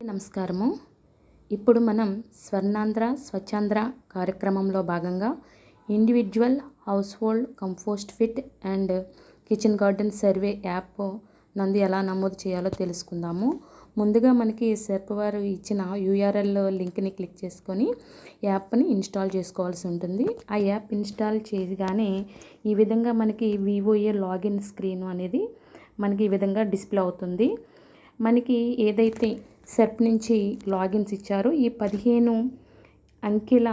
నమస్కారము. ఇప్పుడు మనం స్వర్ణాంధ్ర స్వచ్ఛాంధ్ర కార్యక్రమంలో భాగంగా individual household compost pit and kitchen garden survey app నందు ఎలా నమోదు చేయాలో తెలుసుకుందాము. ముందుగా మనకి సెర్ప్ వారు ఇచ్చిన యూఆర్ఎల్ లింక్ని క్లిక్ చేసుకొని యాప్ని ఇన్స్టాల్ చేసుకోవాల్సి ఉంటుంది. ఆ యాప్ ఇన్స్టాల్ చేయగానే ఈ విధంగా మనకి వివోఏ లాగిన్ స్క్రీన్ అనేది మనకి ఈ విధంగా డిస్ప్లే అవుతుంది. మనకి ఏదైతే సెర్ప్ నుంచి లాగిన్స్ ఇచ్చారు. ఈ పదిహేను అంకెల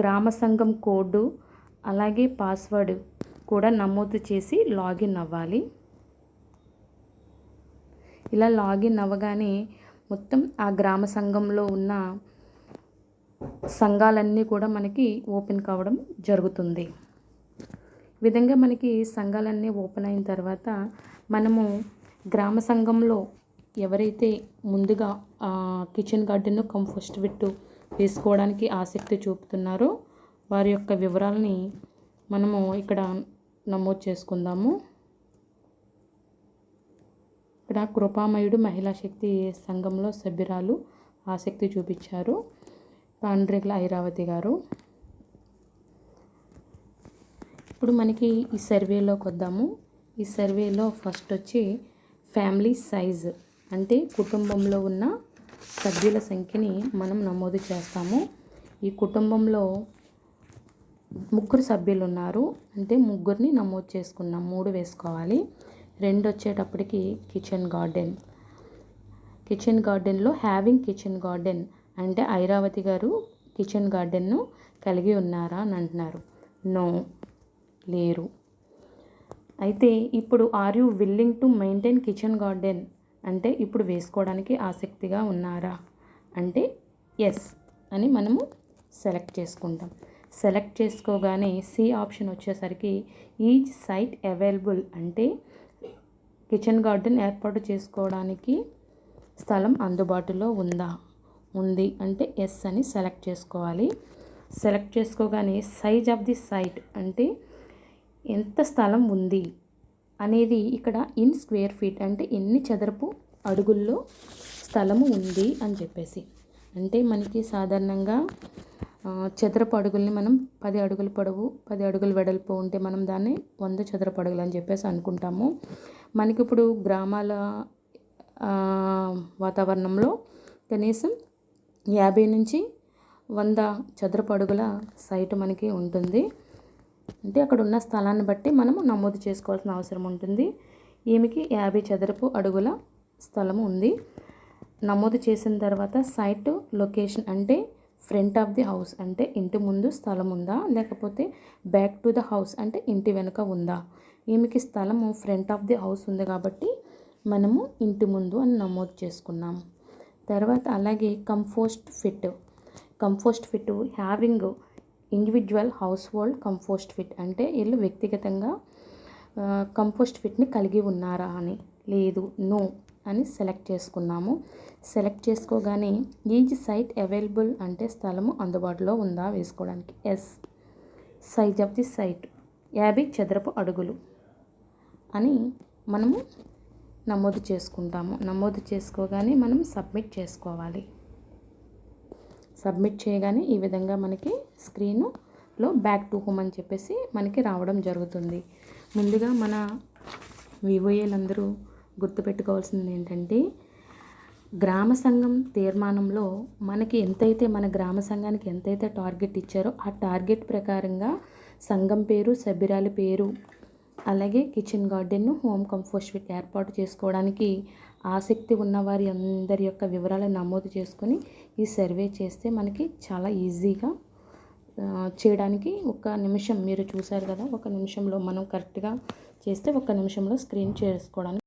గ్రామ సంఘం కోడ్ అలాగే పాస్వర్డ్ కూడా నమోదు చేసి లాగిన్ అవ్వాలి. ఇలా లాగిన్ అవ్వగానే మొత్తం ఆ గ్రామ సంఘంలో ఉన్న సంఘాలన్నీ కూడా మనకి ఓపెన్ కావడం జరుగుతుంది. విధంగా మనకి సంఘాలన్నీ ఓపెన్ అయిన తర్వాత మనము గ్రామ సంఘంలో ఎవరైతే ముందుగా కిచెన్ గార్డెన్ కంపోస్ట్ విట్టు వేసుకోవడానికి ఆసక్తి చూపుతున్నారో వారి యొక్క వివరాలని మనము ఇక్కడ నమోదు చేసుకుందాము. ఇక్కడ కృపామయుడు మహిళా శక్తి సంఘంలో సభ్యురాలు ఆసక్తి చూపించారు. పాండ్రేగుల ఐరావతి గారు. ఇప్పుడు మనకి ఈ సర్వేలోకి వద్దాము. ఈ సర్వేలో ఫస్ట్ వచ్చి ఫ్యామిలీ సైజ్. అంటే కుటుంబంలో ఉన్న సభ్యుల సంఖ్యని మనం నమోదు చేస్తాము. ఈ కుటుంబంలో ముగ్గురు సభ్యులు ఉన్నారు. అంటే ముగ్గురిని నమోదు చేసుకున్నాం. మూడు వేసుకోవాలి. రెండు వచ్చేటప్పటికి కిచెన్ గార్డెన్. కిచెన్ గార్డెన్లో హ్యావింగ్ కిచెన్ గార్డెన్ అంటే ఐరావతి గారు కిచెన్ గార్డెన్ను కలిగి ఉన్నారా అని అంటున్నారు. నో లేరు. అయితే ఇప్పుడు are you willing to maintain kitchen garden? అంటే ఇప్పుడు వేసుకోవడానికి ఆసక్తిగా ఉన్నారా? అంటే ఎస్ అని మనము సెలెక్ట్ చేసుకుంటాం. సెలెక్ట్ చేసుకోగానే సి ఆప్షన్ వచ్చేసరికి ఈచ్ సైట్ అవైలబుల్ అంటే కిచెన్ గార్డెన్ ఏర్పాటు చేసుకోవడానికి స్థలం అందుబాటులో ఉందా? ఉంది అంటే ఎస్ అని సెలెక్ట్ చేసుకోవాలి. సెలెక్ట్ చేసుకోగానే సైజ్ ఆఫ్ ది సైట్ అంటే ఎంత స్థలం ఉంది? అనేది ఇక్కడ ఇన్ స్క్వేర్ ఫీట్ అంటే ఎన్ని చదరపు అడుగుల్లో స్థలము ఉంది అని చెప్పేసి. అంటే మనకి సాధారణంగా చదరపు అడుగుల్ని మనం పది అడుగుల పొడవు పది అడుగులు వెడల్పు ఉంటే మనం దాన్ని వంద చదరపు అడుగులు అని చెప్పేసి అనుకుంటాము. మనకి ఇప్పుడు గ్రామాల వాతావరణంలో కనీసం యాభై నుంచి వంద చదరపు అడుగుల సైటు మనకి ఉంటుంది. అంటే అక్కడ ఉన్న స్థలాన్ని బట్టి మనము నమోదు చేసుకోవాల్సిన అవసరం ఉంటుంది. ఈమెకి యాభై చదరపు అడుగుల స్థలం ఉంది. నమోదు చేసిన తర్వాత సైట్ లొకేషన్ అంటే ఫ్రంట్ ఆఫ్ ది హౌస్ అంటే ఇంటి ముందు స్థలం ఉందా? లేకపోతే బ్యాక్ టు ద హౌస్ అంటే ఇంటి వెనుక ఉందా? ఈమెకి స్థలము ఫ్రంట్ ఆఫ్ ది హౌస్ ఉంది కాబట్టి మనము ఇంటి ముందు అని నమోదు చేసుకున్నాము తర్వాత అలాగే compost pit. Compost pit having individual household compost pit అంటే వీళ్ళు వ్యక్తిగతంగా కంపోస్ట్ ఫిట్ని కలిగి ఉన్నారా అని. లేదు నో అని సెలెక్ట్ చేసుకున్నాము. సెలెక్ట్ చేసుకోగానే ఈజ్ సైట్ అవైలబుల్ అంటే స్థలము అందుబాటులో ఉందా వేసుకోవడానికి? Yes. Size of the site. యాభై చదరపు అడుగులు అని మనము నమోదు చేసుకుంటాము. నమోదు చేసుకోగానే మనం సబ్మిట్ చేసుకోవాలి. సబ్మిట్ చేయగానే ఈ విధంగా మనకి స్క్రీనులో బ్యాక్ టు హోమ్ అని చెప్పేసి మనకి రావడం జరుగుతుంది. ముందుగా మన వివోఏలందరూ గుర్తుపెట్టుకోవాల్సింది ఏంటంటే గ్రామ సంఘం తీర్మానంలో మనకి ఎంతైతే మన గ్రామ సంఘానికి ఎంతైతే టార్గెట్ ఇచ్చారో ఆ టార్గెట్ ప్రకారంగా సంఘం పేరు సభ్యురాలి పేరు అలాగే కిచెన్ గార్డెన్ను హోమ్ కంపోస్ట్ ఏర్పాటు చేసుకోవడానికి ఆసక్తి ఉన్నవారి అందరి యొక్క వివరాలను నమోదు చేసుకొని ఈ సర్వే చేస్తే మనకి చాలా ఈజీగా చేయడానికి ఒక నిమిషం మీరు చూసారు కదా ఒక నిమిషంలో మనం కరెక్ట్గా చేస్తే ఒక నిమిషంలో స్క్రీన్ చేసుకోవడానికి